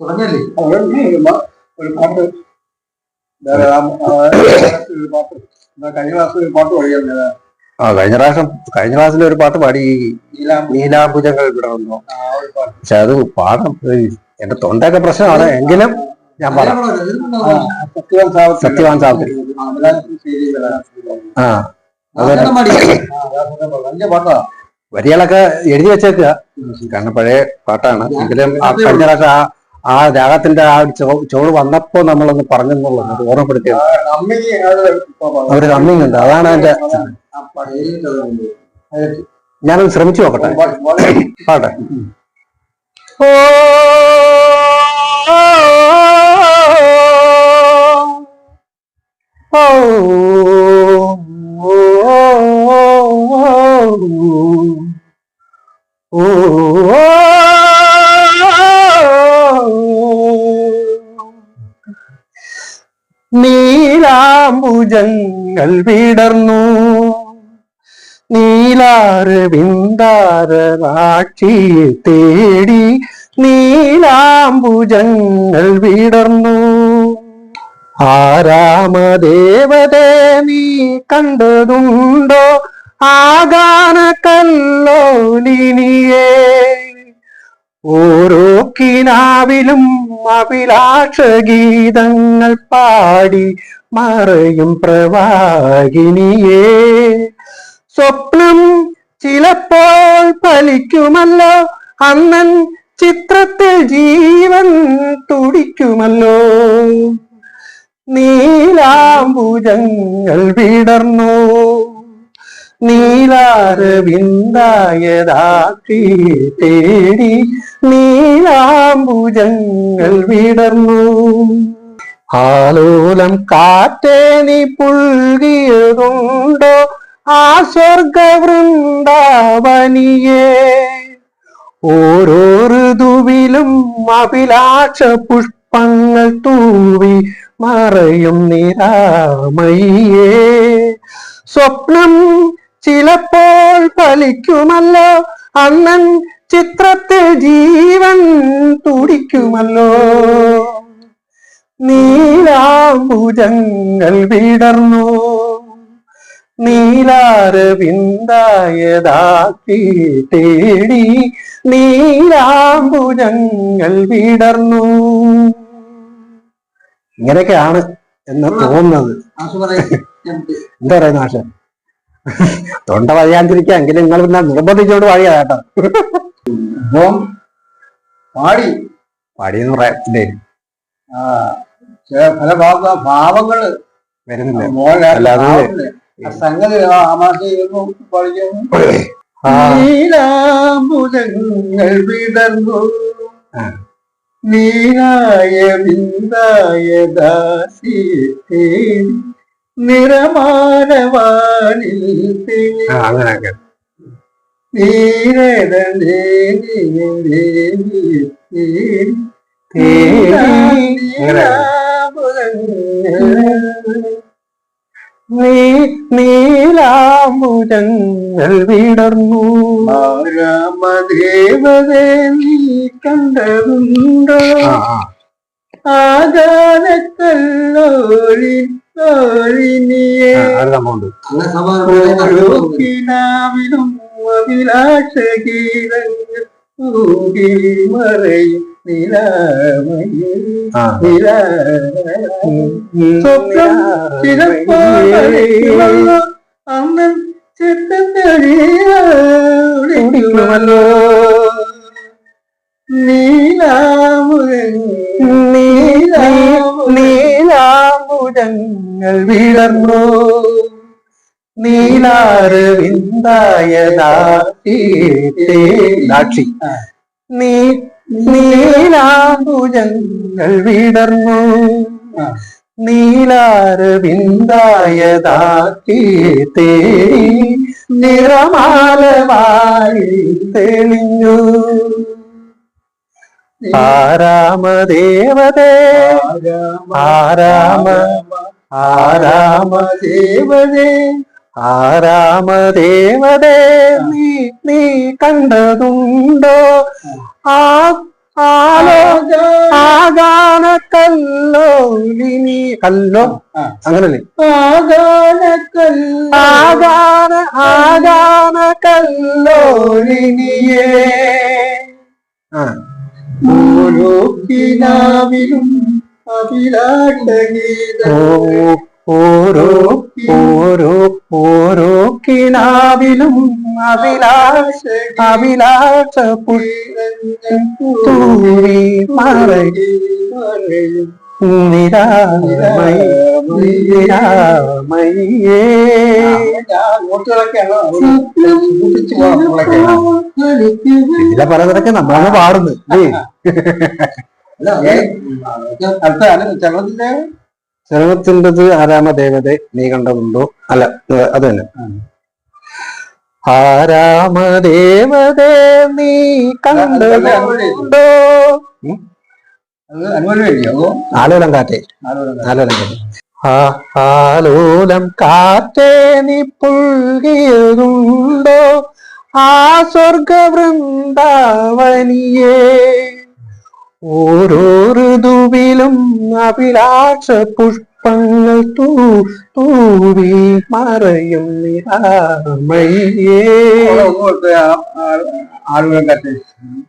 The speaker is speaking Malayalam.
തുടങ്ങല്ലേ? ഒരു പാട്ട് കഴിഞ്ഞ പ്രാവശ്യം ഒരു പാട്ട് പാടിയായിരുന്നു. ആ കഴിഞ്ഞ പ്രാവശ്യം കഴിഞ്ഞ ക്ലാസ്സിൽ ഒരു പാട്ട് പാടി നീലാംബു നീലാംബുജങ്ങൾ ഇവിടെ വന്നു. പക്ഷെ അത് പാടാം എന്റെ തൊണ്ടയൊക്കെ പ്രശ്നമാണ്. എങ്കിലും ഞാൻ പറയാം സത്യവാൻ സാവത്രി. ആ, വരികളൊക്കെ എഴുതി വെച്ചേക്കുക. കാരണം പഴയ പാട്ടാണ്. എങ്കിലും ആ കഴിഞ്ഞ പ്രാവശ്യം ആ ആ രാഗത്തിന്റെ ആ ചോട് വന്നപ്പോ നമ്മളൊന്ന് പറഞ്ഞെന്നുള്ളത് ഓർമ്മപ്പെടുത്തിയത്. ഒരു റമ്മിങ് ഉണ്ട് അതാണ് എന്റെ ഞാനൊന്ന് പാട്ട്. ഞാനത് ശ്രമിച്ചു നോക്കട്ടെ ഓ ഓ പാട്ടെ നീലാംബുജങ്ങൾ വിടർന്നു. നീലാറ് വിന്താറ് രാക്ഷിയെ തേടി നീലാംബുജങ്ങൾ വിടർന്നു. ആരാമദേവതേ നീ കണ്ടതുണ്ടോ? ആഗാന കല്ലോലിനിയേ ഓരോ കിനാവിലും അഭിലാഷ ഗീതങ്ങൾ പാടി മറയും പ്രവാഹിനിയേ. സ്വപ്നം ചിലപ്പോൾ ഫലിക്കുമല്ലോ അന്നൻ ചിത്രത്തിൽ ജീവൻ തുടിക്കുമല്ലോ. നീലാംബുജങ്ങൾ വിടർന്നു. നീലാരവിന്ദായതാക്കി തേടി നീലാംബുജങ്ങൾ വിടർന്നു. ആലോലം കാറ്റേ നീ പുൽകിയതുണ്ടോ? ആ സ്വർഗവൃന്ദാവനിയേ. ഓരോ ഋതുവിലും അഭിലാഷ പുഷ്പങ്ങൾ തൂവി മറയും നിരാമയ്യേ. സ്വപ്നം ചിലപ്പോൾ ഫലിക്കുമല്ലോ. അന്നൻ ചിത്രത്തിൽ ജീവൻ തുടിക്കുമല്ലോ. നീലാംബുജങ്ങൾ വിടർന്നു. നീലാരവിന്ദായതാക്കി തേടി നീലാംബുജങ്ങൾ വിടർന്നു. ഇങ്ങനെയൊക്കെയാണ് എന്ന് തോന്നുന്നത്. എന്താ പറയുന്ന ആശ? തൊണ്ട വഴിയാണ്ടിരിക്കുക എങ്കിലും നിങ്ങൾ പിന്നെ നിർബന്ധിച്ചോണ്ട് വഴിയാ കേട്ടോ. ഇപ്പം പാടി. എന്ന് പറയത്തില്ലേ പല ഭാഗ ഭാവങ്ങൾ. വരുന്നില്ല? അല്ലാതെ സംഗതി. നീലാംബുജങ്ങൾ വിടർന്നു. നീലായ നിറമാനവാനിൽ അങ്ങനെയൊക്കെ. വിടർന്നു. രാമദേവതേ നീ കണ്ടതുണ്ടോ? ആ ഓരോക്കിനാവിലും അഭിലാഷഗീതങ്ങൾ ഊകി മറയും സ്വപ്നം ചിലപ്പോൾ അന്നൻ ചിത്തത്തടിയുമല്ലോ നീലാംബുജങ്ങൾ വിടർന്നു. നീലാരവിന്ദായതാക്ഷി നീ നീലാംബുജങ്ങൾ വിടർന്നു. നീലാരവിന്ദായതാക്കി തേടി നിറമാലമായി തെളിഞ്ഞു. ആരാമദേവതേ ആരാമ ആരാമദേവതേ ആരാമദേവതേ നീ നീ കണ്ടതുണ്ടോ? ആ ആലോ ആ കല്ലോലിനി കല്ലോ. അങ്ങനല്ലേ? ആഗാന ആകാനക്കല്ല ആഗാന ആഗാന കല്ലോലിനിയേ ആ. ഓരോ ഓരോ ഓരോ ഓരോ കിനാവിലും അഭിലാഷ അഭിലാഷ പുഷ്പൂവി മറയും നിരാമയ നിരാമയേ. നോട്ടുകളൊക്കെയാണ് നമ്മളാണ് പോകണം അടുത്ത ചലത്തിന്റെ ചരമത്തിന്റെത് ആരാമദേവതെ നീ കണ്ടതുണ്ടോ? അല്ല അത് തന്നെ. ആരാമദേവതേ നീ കണ്ടതുണ്ടോ? ആലോലം കാറ്റേ. ആലോലം കാറ്റേ. ആ ആലോലം കാറ്റേ നീ പുഴുകിയതുണ്ടോ? ആ സ്വർഗ വൃന്ദാവനിയേ ഓരോ ഋതുവിലും അഭിലാഷ പുഷ്പങ്ങൾ തൂ തൂവി മറയും നിരാമയ്യേ. ആളുകളെ